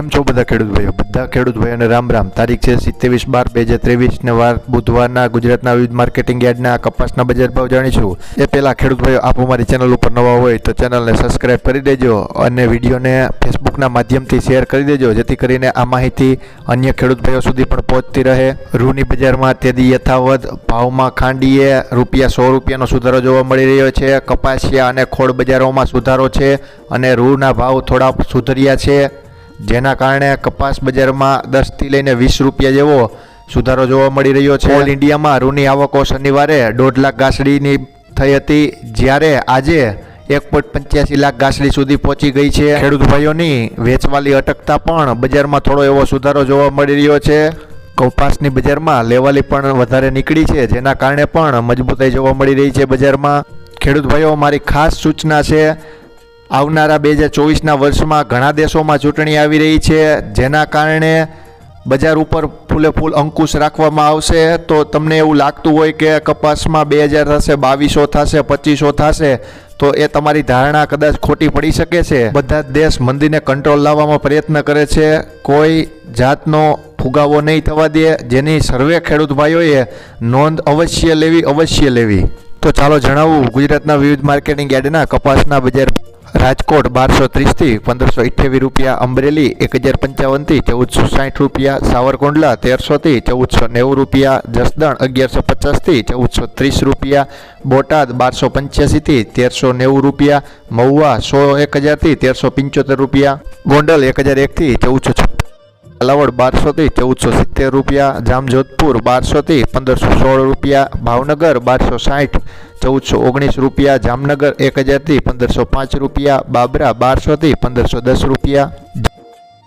કેમ છો બધા ખેડૂત ભાઈઓ? બધા ખેડૂત ભાઈઓને રામ રામ. તારીખ છે સિત્તેવીસ બાર બે હજાર ત્રેવીસ ને વાર બુધવારના ગુજરાતના વિવિધ માર્કેટિંગ યાર્ડના કપાસના બજાર ભાવ જાણીશું. એ પહેલાં ખેડૂત ભાઈઓ, આપ અમારી ચેનલ ઉપર નવા હોય તો ચેનલને સબસ્ક્રાઇબ કરી દેજો અને વિડીયોને ફેસબુકના માધ્યમથી શેર કરી દેજો, જેથી કરીને આ માહિતી અન્ય ખેડૂત ભાઈઓ સુધી પણ પહોંચતી રહે. રૂની બજારમાં તેદી યથાવત ભાવમાં ખાંડીએ રૂપિયા સો રૂપિયાનો સુધારો જોવા મળી રહ્યો છે. કપાસિયા અને ખોળ બજારોમાં સુધારો છે અને રૂના ભાવ થોડા સુધર્યા છે. જેના કારણે કપાસ બજારમાં દસથી લઈને વીસ રૂપિયા જેવો સુધારો જોવા મળી રહ્યો છે. ઓલ ઇન્ડિયામાં રૂની આવકો શનિવારે દોઢ લાખ ગાસડીની થઈ હતી જ્યારે આજે એક પોઈન્ટ પંચ્યાસી લાખ ગાસડી સુધી પહોંચી ગઈ છે. ખેડૂત ભાઈઓની વેચવાલી અટકતા પણ બજારમાં થોડો એવો સુધારો જોવા મળી રહ્યો છે. કપાસની બજારમાં લેવાલી પણ વધારે નીકળી છે જેના કારણે પણ મજબૂતાઈ જોવા મળી રહી છે બજારમાં. ખેડૂત ભાઈઓ મારી ખાસ સૂચના છે આવનારા બે હજાર ચોવીસના વર્ષમાં ઘણા દેશોમાં ચૂંટણી આવી રહી છે. જેના કારણે બજાર ઉપર ફૂલે ફૂલ અંકુશ રાખવામાં આવશે. તો તમને એવું લાગતું હોય કે કપાસમાં બે હજાર થશે, બાવીસો થશે, પચીસો થશે, તો એ તમારી ધારણા કદાચ ખોટી પડી શકે છે. બધા દેશ મંદીને કંટ્રોલ લાવવામાં પ્રયત્ન કરે છે. કોઈ જાતનો ફુગાવો નહીં થવા દે. જેની સર્વે ખેડૂત ભાઈઓએ નોંધ અવશ્ય લેવી અવશ્ય લેવી. તો ચાલો જણાવું, ગુજરાતના વિવિધ માર્કેટિંગ યાર્ડના કપાસના બજાર રાજકોટ બારસો ત્રીસથી પંદરસો અઠ્યાવીસ રૂપિયા અમરેલી એક હજાર પંચાવનથી ચૌદસો સાઠ રૂપિયા સાવરકુંડલા તેરસોથી ચૌદસો નેવું રૂપિયા, જસદણ અગિયારસો પચાસથી ચૌદસો ત્રીસ રૂપિયા, બોટાદ બારસો પંચ્યાસીથી તેરસો નેવું રૂપિયા, મહુવા સો એક હજારથી તેરસો પંચોતેર રૂપિયા, ગોંડલ એક હજાર એકથી ચૌદસો કાલાવડ બારસોથી ચૌદસો સિત્તેર રૂપિયા, જામજોધપુર બારસોથી પંદરસો સોળ રૂપિયા, ભાવનગર બારસો સાઠ, ચૌદસો ઓગણીસ રૂપિયા, જામનગર એક હજારથી પંદરસો પાંચ રૂપિયા, બાબરા બારસોથી પંદરસો દસ રૂપિયા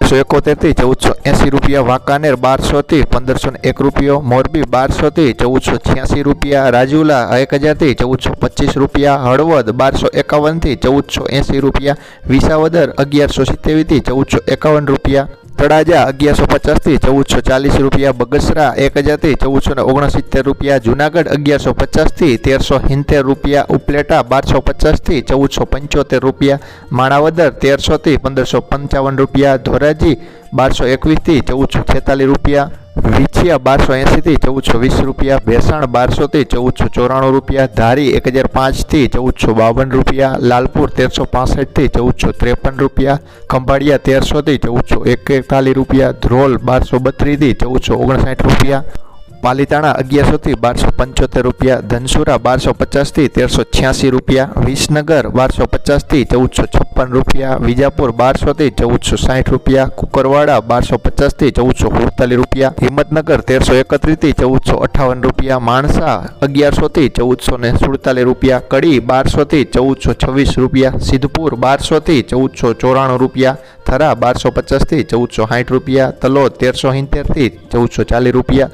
બારસો એકોતેરથી ચૌદસો એંસી રૂપિયા, વાંકાનેર બારસોથી પંદરસો એક રૂપિયો, મોરબી બારસોથી ચૌદસો છ્યાસી રૂપિયા, રાજુલા એક હજારથી ચૌદસો પચીસ રૂપિયા, હળવદ બારસો એકાવનથી ચૌદસો એંસી રૂપિયા, વિસાવદર અગિયારસો સિત્તેવીસથી ચૌદસો એકાવન રૂપિયા તળાજા અગિયારસો પચાસથી ચૌદસો ચાલીસ રૂપિયા, બગસરા એક હજારથી ચૌદસો ને ઓગણસિત્તેર રૂપિયા, જુનાગઢ અગિયારસો પચાસથી તેરસો સિત્તેર રૂપિયા, ઉપલેટા બારસો પચાસથી ચૌદસો પંચોતેર રૂપિયા, માણાવદર તેરસોથી પંદરસો પંચાવન રૂપિયા, ધોરાજી બારસો એકવીસથી ચૌદસો છેતાલીસ રૂપિયા વિછિયા બારસો એંસીથી ચૌદસો વીસ રૂપિયા, ભેસાણ બારસોથી ચૌદસો ચોરાણું રૂપિયા, ધારી એક હજાર પાંચથી ચૌદસો બાવન રૂપિયા, લાલપુર તેરસો પાસઠથી ચૌદસો ત્રેપન રૂપિયા, ખંભાળિયા તેરસોથી ચૌદસો એકતાલીસ રૂપિયા, ધ્રોલ બારસો બત્રીસથી ચૌદસો ઓગણસાઠ રૂપિયા પાલીતાણા અગિયારસોથી બારસો પંચોતેર રૂપિયા, ધનસુરા બારસો પચાસથી તેરસો છ્યાસી રૂપિયા, વિસનગર બારસો પચાસથી ચૌદસો છપ્પન રૂપિયા, વિજાપુર બારસોથી ચૌદસો સાઠ રૂપિયા, કુકરવાડા બારસો પચાસથી ચૌદસો સુડતાલીસ રૂપિયા, હિંમતનગર તેરસો એકત્રીસથી ચૌદસો અઠ્ઠાવન રૂપિયા, માણસા અગિયારસોથી ચૌદસો ને સુડતાલીસ રૂપિયા, કડી બારસોથી ચૌદસો છવ્વીસ રૂપિયા, સિદ્ધપુર બારસોથી ચૌદસો ચોરાણું રૂપિયા, થરા બારસો પચાસથી ચૌદસો સાઠ રૂપિયા, તલોદ તેરસો સિત્તેરથી ચૌદસો ચાલીસ રૂપિયા